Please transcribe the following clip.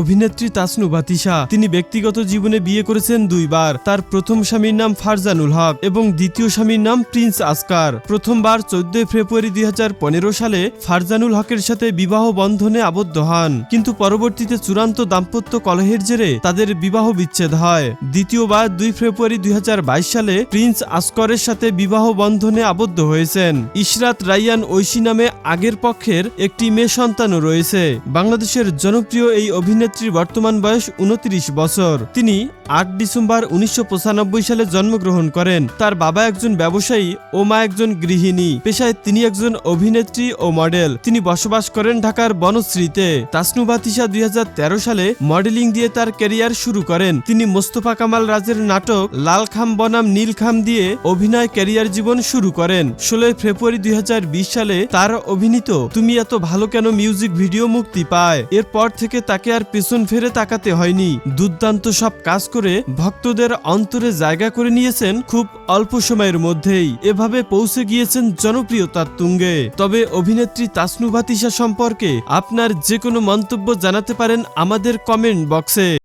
অভিনেত্রী তাসনু বাতিশা। তিনি ব্যক্তিগত জীবনে বিয়ে করেছেন দুইবার। তার প্রথম স্বামীর নাম ফারজানুল হক এবং দ্বিতীয় স্বামীর নাম প্রিন্স আসকার। প্রথমবার চোদ্দই ফেব্রুয়ারি দুই সালে ফারজানুল হকের সাথে বিবাহ বন্ধনে আবদ্ধ হন। কিন্তু পরবর্তীতে চূড়ান্ত দাম্পত্য কলহের জেরে তাদের বিবাহ বিচ্ছেদ হয়। দ্বিতীয়বার দুই ফেব্রুয়ারি দুই হাজার বাইশ সালে প্রিন্স আসকরের সাথে বিবাহ বন্ধনে আবদ্ধ হয়েছেন। ইশরাত রাইয়ান ঐশী নামে আগের পক্ষের একটি মেয়ে সন্তানও রয়েছে। বাংলাদেশের জনপ্রিয় এই অভিনেত্রীর বর্তমান বয়স উনত্রিশ বছর। তিনি আট ডিসেম্বর উনিশশো সালে জন্মগ্রহণ করেন। তার বাবা একজন ব্যবসায়ী ও মা একজন গৃহিণী। পেশায় তিনি একজন অভিনেত্রী ও মডেল। তিনি বসবাস করেন ঢাকার বনশ্রীতে। তাসনু বাতিশা দুই সালে মডেলিং দিয়ে তার ক্যারিয়ার শুরু করেন। তিনি মোস্তফা কামাল রাজের নাটক লাল খাম বনাম নীল খাম দিয়ে অভিনয় ক্যারিয়ার জীবন শুরু করেন। ষোলোই ফেব্রুয়ারি দুই হাজার বিশ সালে তার অভিনীত তুমি এত ভালো কেন মিউজিক ভিডিও মুক্তি পায়। এরপর থেকে তাকে আর পেছন ফিরে তাকাতে হয়নি। দুর্দান্ত সব কাজ করে ভক্তদের অন্তরে জায়গা করে নিয়েছেন খুব অল্প সময়ের মধ্যেই। এভাবে পৌঁছে গিয়েছেন জনপ্রিয়তার তুঙ্গে। তবে অভিনেত্রী তাসনু ভাতিসা সম্পর্কে আপনার যে কোনো মন্তব্য জানাতে পারেন আমাদের কমেন্ট বক্সে।